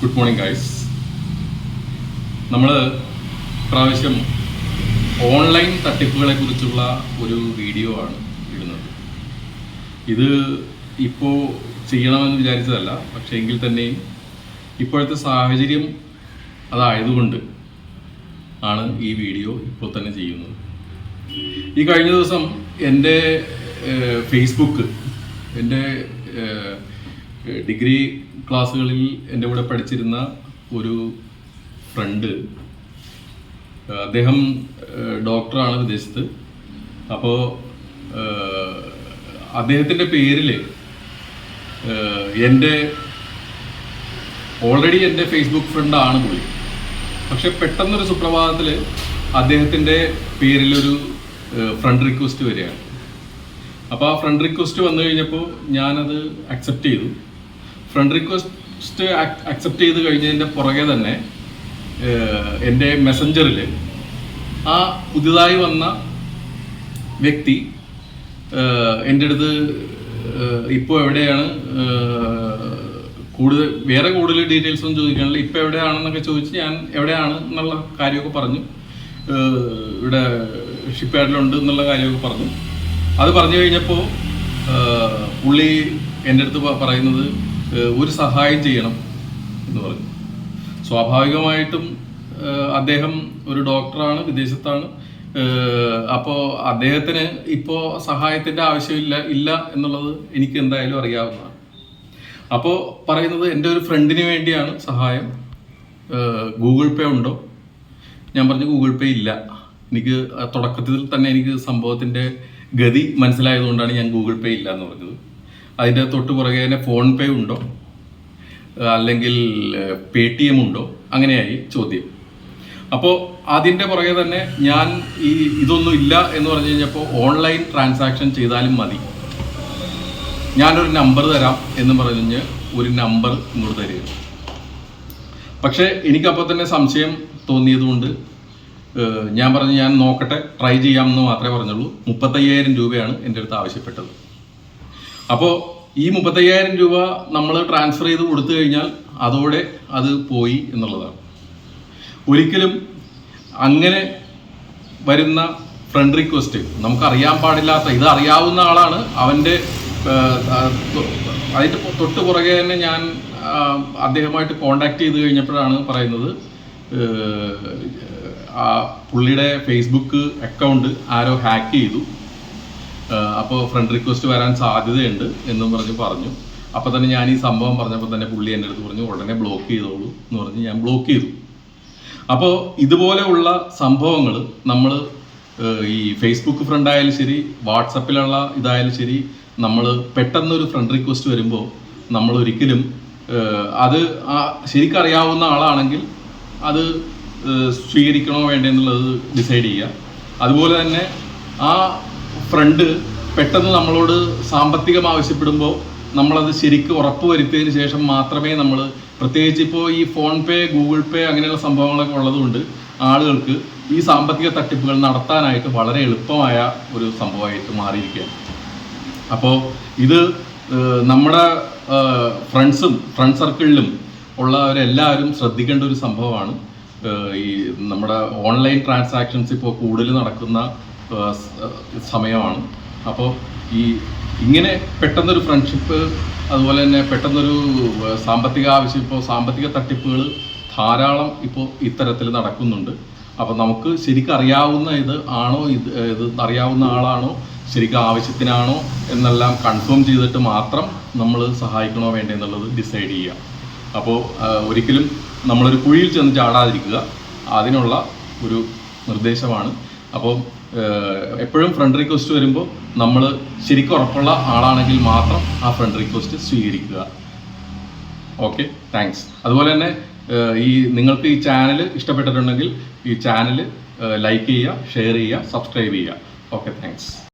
Good morning guys നമ്മൾ പ്രാവശ്യം online തട്ടിപ്പുകളെ കുറിച്ചുള്ള ഒരു വീഡിയോ ആണ് ഇടുന്നത്. ഇത് ഇപ്പോൾ ചെയ്യണമെന്ന് വിചാരിച്ചതല്ല പക്ഷേ എങ്കിൽ തന്നെയും ഇപ്പോഴത്തെ സാഹചര്യം അതായതുകൊണ്ട് ആണ് ഈ വീഡിയോ ഇപ്പോൾ തന്നെ ചെയ്യുന്നത്. ഈ കഴിഞ്ഞ ദിവസം എന്റെ ഫേസ്ബുക്ക് എന്റെ ഡിഗ്രി ക്ലാസ്സുകളിൽ എന്റെ കൂടെ പഠിച്ചിരുന്ന ഒരു ഫ്രണ്ട് അദ്ദേഹം ഡോക്ടറാണ് വിദേശത്ത്. അപ്പോൾ അദ്ദേഹത്തിന്റെ പേരിൽ എന്റെ ഓൾറെഡി എന്റെ ഫേസ്ബുക്ക് ഫ്രണ്ടാണ് പുള്ളി. പക്ഷെ പെട്ടെന്നൊരു സുപ്രഭാതത്തിൽ അദ്ദേഹത്തിന്റെ പേരിലൊരു ഫ്രണ്ട് റിക്വസ്റ്റ് വരികയാണ്. അപ്പോൾ ആ ഫ്രണ്ട് റിക്വസ്റ്റ് വന്നു കഴിഞ്ഞപ്പോൾ ഞാനത് അക്സെപ്റ്റ് ചെയ്തു. ഫ്രണ്ട് റിക്വസ്റ്റ് അക്സെപ്റ്റ് ചെയ്ത് കഴിഞ്ഞതിന്റെ പുറകെ തന്നെ എന്റെ മെസ്സഞ്ചറിൽ ആ പുതിയതായി വന്ന വ്യക്തി എന്റെ അടുത്ത് ഇപ്പോൾ എവിടെയാണ് കൂടുതൽ വേറെ കൂടുതൽ ഡീറ്റെയിൽസ് ഒന്നും ചോദിക്കാനില്ല. ഇപ്പോൾ എവിടെയാണെന്നൊക്കെ ചോദിച്ച് ഞാൻ എവിടെയാണ് എന്നുള്ള കാര്യമൊക്കെ പറഞ്ഞു. ഇവിടെ ഷിപ്പ് യാർഡിലുണ്ട് എന്നുള്ള കാര്യമൊക്കെ പറഞ്ഞു. അത് പറഞ്ഞു കഴിഞ്ഞപ്പോൾ പുള്ളി എന്റെ അടുത്ത് പറയുന്നത് ഒരു സഹായം ചെയ്യണം എന്ന് പറഞ്ഞു. സ്വാഭാവികമായിട്ടും അദ്ദേഹം ഒരു ഡോക്ടറാണ് വിദേശത്താണ്. അപ്പോൾ അദ്ദേഹത്തിന് ഇപ്പോൾ സഹായത്തിന്റെ ആവശ്യമില്ല ഇല്ല എന്നുള്ളത് എനിക്ക് എന്തായാലും അറിയാവുന്നതാണ്. അപ്പോൾ പറയുന്നത് എന്റെ ഒരു ഫ്രണ്ടിന് വേണ്ടിയാണ് സഹായം. ഗൂഗിൾ പേ ഉണ്ടോ? ഞാൻ പറഞ്ഞു ഗൂഗിൾ പേ ഇല്ല. എനിക്ക് തുടക്കത്തിൽ തന്നെ എനിക്ക് സംഭവത്തിന്റെ ഗതി മനസ്സിലായതുകൊണ്ടാണ് ഞാൻ ഗൂഗിൾ പേ ഇല്ല എന്ന് പറഞ്ഞത്. അതിന്റെ തൊട്ട് പുറകെ തന്നെ ഫോൺ പേ ഉണ്ടോ? അല്ലെങ്കിൽ പേ ടി എം ഉണ്ടോ? അങ്ങനെയായി ചോദ്യം. അപ്പോൾ അതിന്റെ പുറകെ തന്നെ ഞാൻ ഈ ഇതൊന്നും ഇല്ല എന്ന് പറഞ്ഞു കഴിഞ്ഞപ്പോൾ ഓൺലൈൻ ട്രാൻസാക്ഷൻ ചെയ്താലും മതി. ഞാനൊരു നമ്പർ തരാം എന്ന് പറഞ്ഞ് ഒരു നമ്പർ ഇങ്ങോട്ട് തരിക പക്ഷേ എനിക്കപ്പോൾ തന്നെ സംശയം തോന്നിയതുകൊണ്ട് ഞാൻ പറഞ്ഞു ഞാൻ നോക്കട്ടെ ട്രൈ ചെയ്യാമെന്ന് മാത്രമേ പറഞ്ഞുള്ളൂ. മുപ്പത്തയ്യായിരം രൂപയാണ് എന്റെ അടുത്ത് ആവശ്യപ്പെട്ടത്. അപ്പോൾ ഈ മുപ്പത്തയ്യായിരം രൂപ നമ്മൾ ട്രാൻസ്ഫർ ചെയ്ത് കൊടുത്തു കഴിഞ്ഞാൽ അതോടെ അത് പോയി എന്നുള്ളതാണ്. ഒരിക്കലും അങ്ങനെ വരുന്ന ഫ്രണ്ട് റിക്വസ്റ്റ് നമുക്കറിയാൻ പാടില്ലാത്ത ഇത് അറിയാവുന്ന ആളാണ്. അവന്റെ അതിന്റെ തൊട്ട് പുറകെ തന്നെ ഞാൻ അദ്ദേഹമായിട്ട് കോണ്ടാക്ട് ചെയ്ത് കഴിഞ്ഞപ്പോഴാണ് പറയുന്നത് ആ പുള്ളിയുടെ ഫേസ്ബുക്ക് അക്കൗണ്ട് ആരോ ഹാക്ക് ചെയ്തു. അപ്പോൾ ഫ്രണ്ട് റിക്വസ്റ്റ് വരാൻ സാധ്യതയുണ്ട് എന്നും പറഞ്ഞ് പറഞ്ഞു. അപ്പോൾ തന്നെ ഞാൻ ഈ സംഭവം പറഞ്ഞപ്പോൾ തന്നെ പുള്ളി എന്റെ അടുത്ത് പറഞ്ഞു ഉടനെ ബ്ലോക്ക് ചെയ്തോളൂ എന്ന് പറഞ്ഞ് ഞാൻ ബ്ലോക്ക് ചെയ്തു. അപ്പോൾ ഇതുപോലെയുള്ള സംഭവങ്ങൾ നമ്മൾ ഈ ഫേസ്ബുക്ക് ഫ്രണ്ട് ആയാലും ശരി വാട്സപ്പിലുള്ള ഇതായാലും ശരി നമ്മൾ പെട്ടെന്നൊരു ഫ്രണ്ട് റിക്വസ്റ്റ് വരുമ്പോൾ നമ്മൾ ഒരിക്കലും അത് ശരിക്കറിയാവുന്ന ആളാണെങ്കിൽ അത് സ്വീകരിക്കണോ വേണ്ടെന്നുള്ളത് ഡിസൈഡ് ചെയ്യുക. അതുപോലെ തന്നെ ആ ഫ്രണ്ട് പെട്ടെന്ന് നമ്മളോട് സാമ്പത്തികം ആവശ്യപ്പെടുമ്പോൾ നമ്മളത് ശരിക്കും ഉറപ്പ് വരുത്തിയതിന് ശേഷം മാത്രമേ നമ്മൾ പ്രത്യേകിച്ച് ഇപ്പോൾ ഈ ഫോൺ പേ ഗൂഗിൾ പേ അങ്ങനെയുള്ള സംഭവങ്ങളൊക്കെ ഉള്ളതുകൊണ്ട് ആളുകൾക്ക് ഈ സാമ്പത്തിക തട്ടിപ്പുകൾ നടത്താനായിട്ട് വളരെ എളുപ്പമായ ഒരു സംഭവമായിട്ട് മാറിയിരിക്കുകയാണ്. അപ്പോൾ ഇത് നമ്മുടെ ഫ്രണ്ട്സും ഫ്രണ്ട് സർക്കിളിലും ഉള്ളവരെല്ലാവരും ശ്രദ്ധിക്കേണ്ട ഒരു സംഭവമാണ്. ഈ നമ്മുടെ ഓൺലൈൻ ട്രാൻസാക്ഷൻസ് ഇപ്പോൾ കൂടുതൽ നടക്കുന്ന സമയമാണ്. അപ്പോൾ ഈ ഇങ്ങനെ പെട്ടെന്നൊരു ഫ്രണ്ട്ഷിപ്പ് അതുപോലെ തന്നെ പെട്ടെന്നൊരു സാമ്പത്തിക ആവശ്യം ഇപ്പോൾ സാമ്പത്തിക തട്ടിപ്പുകൾ ധാരാളം ഇപ്പോൾ ഇത്തരത്തിൽ നടക്കുന്നുണ്ട്. അപ്പോൾ നമുക്ക് ശരിക്കും അറിയാവുന്ന ഇത് ആണോ ഇത് ഇത് അറിയാവുന്ന ആളാണോ ശരിക്കും ആവശ്യത്തിനാണോ എന്നെല്ലാം കൺഫേം ചെയ്തിട്ട് മാത്രം നമ്മൾ സഹായിക്കണോ വേണ്ടേ എന്നുള്ളത് ഡിസൈഡ് ചെയ്യുക അപ്പോൾ ഒരിക്കലും നമ്മളൊരു കുഴിയിൽ ചെന്ന് ചാടാതിരിക്കുക അതിനുള്ള ഒരു നിർദ്ദേശമാണ്. അപ്പോൾ എപ്പോഴും ഫ്രണ്ട് റിക്വസ്റ്റ് വരുമ്പോൾ നമ്മൾ ശരിക്കും ഉറപ്പുള്ള ആളാണെങ്കിൽ മാത്രം ആ ഫ്രണ്ട് റിക്വസ്റ്റ് സ്വീകരിക്കുക. ഓക്കെ താങ്ക്സ് അതുപോലെ തന്നെ ഈ നിങ്ങൾക്ക് ഈ ചാനൽ ഇഷ്ടപ്പെട്ടിട്ടുണ്ടെങ്കിൽ ഈ ചാനൽ ലൈക്ക് ചെയ്യുക ഷെയർ ചെയ്യുക സബ്സ്ക്രൈബ് ചെയ്യുക. Okay thanks